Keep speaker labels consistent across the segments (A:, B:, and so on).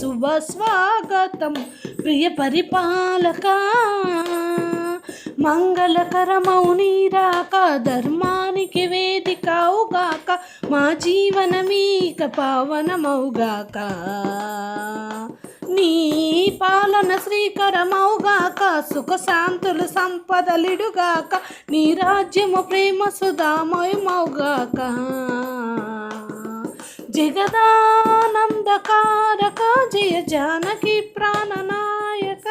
A: శుభ స్వాగతం ప్రియ పరిపాలక. మంగళకరమౌనీరాక ధర్మానికి వేదికవుగాక మా జీవనమీక పావనమౌగాక నీ పాలన శ్రీకరమౌగాక సుఖ శాంతులు సంపదలిడుగాక నీ రాజ్యము ప్రేమ సుధామయమౌగాక తారక జయ జానకి ప్రాణనాయక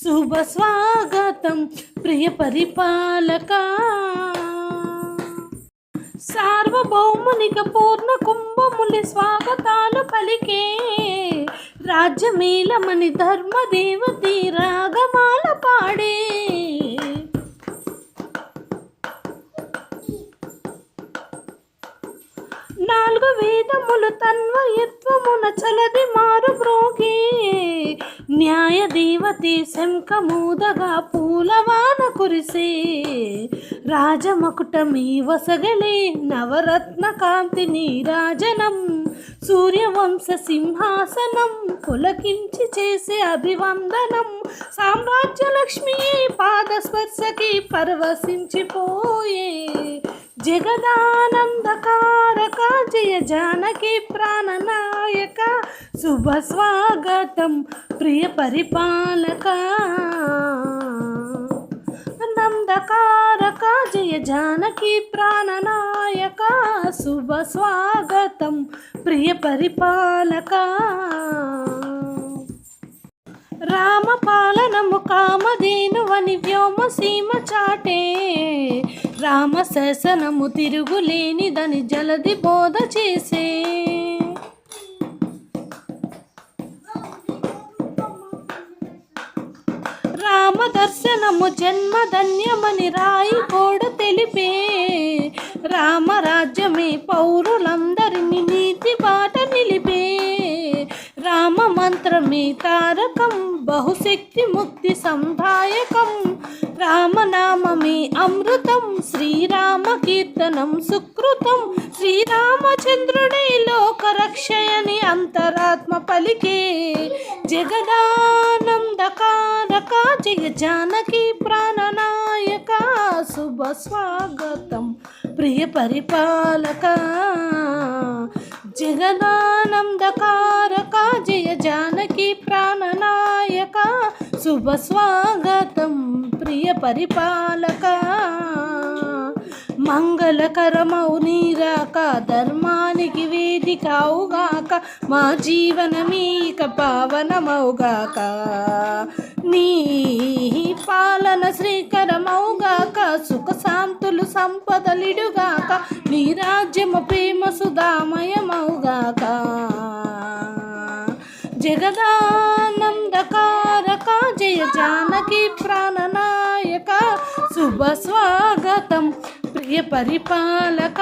A: శుభ స్వాగతం ప్రియ పరిపాలక. సార్వభౌమునిక పూర్ణ కుంభములి స్వాగతాలు పలికే రాజ్యమేలమని ధర్మదేవతి రాగమాల పాడే నాలుగు వేదములు తన్వయత్వమున చలది మారు బ్రోగి న్యాయ దేవతి శంఖమూదగా పూలవాన కురిసే. రాజమకుటమీ వసగలే నవరత్న కాంతి నీరాజనం సూర్యవంశ సింహాసనం పులకించి చేసే అభివందనం. సామ్రాజ్యలక్ష్మి పాదస్పర్శకి పరవశించిపోయే. జగదానందకారక జయ జానకి ప్రాణనాయక శుభ స్వాగతం ప్రియ పరిపాలక. నందకారక జయ జానకి ప్రాణనాయక శుభ స్వాగతం ప్రియ పరిపాలక. రామపాలనము కామధేనువని వ్యోమ సీమ చాటే రామ శాసనము తిరుగులేనిదని జలది బోధ చేసే. రామ దర్శనము జన్మధన్యమని రాయి కూడా మంత్రమే తారకం బహుశక్తి ముక్తి సంధాయకం. రామనామమే అమృతం శ్రీరామ కీర్తనం సుకృతం. శ్రీరామచంద్రుడే లోకరక్షయని అంతరాత్మ పలికే. జగదానందకారక జయ జానకి ప్రాణనాయక శుభ స్వాగతం ప్రియ పరిపాలక. జగదానందకారక శుభ స్వాగతం ప్రియ పరిపాలక. మంగళకరమౌ నీరాక ధర్మానికి వేదికావుగాక మా జీవనమీక పావనమౌగాక నీ పాలన శ్రీకరమౌగాక సుఖ శాంతులు సంపదలిడుగాక నీ రాజ్యము ప్రేమ సుధామయమౌగాక జగదా జానకి ప్రాణనాయక శుభ స్వాగతం. ప్రియ పరిపాలక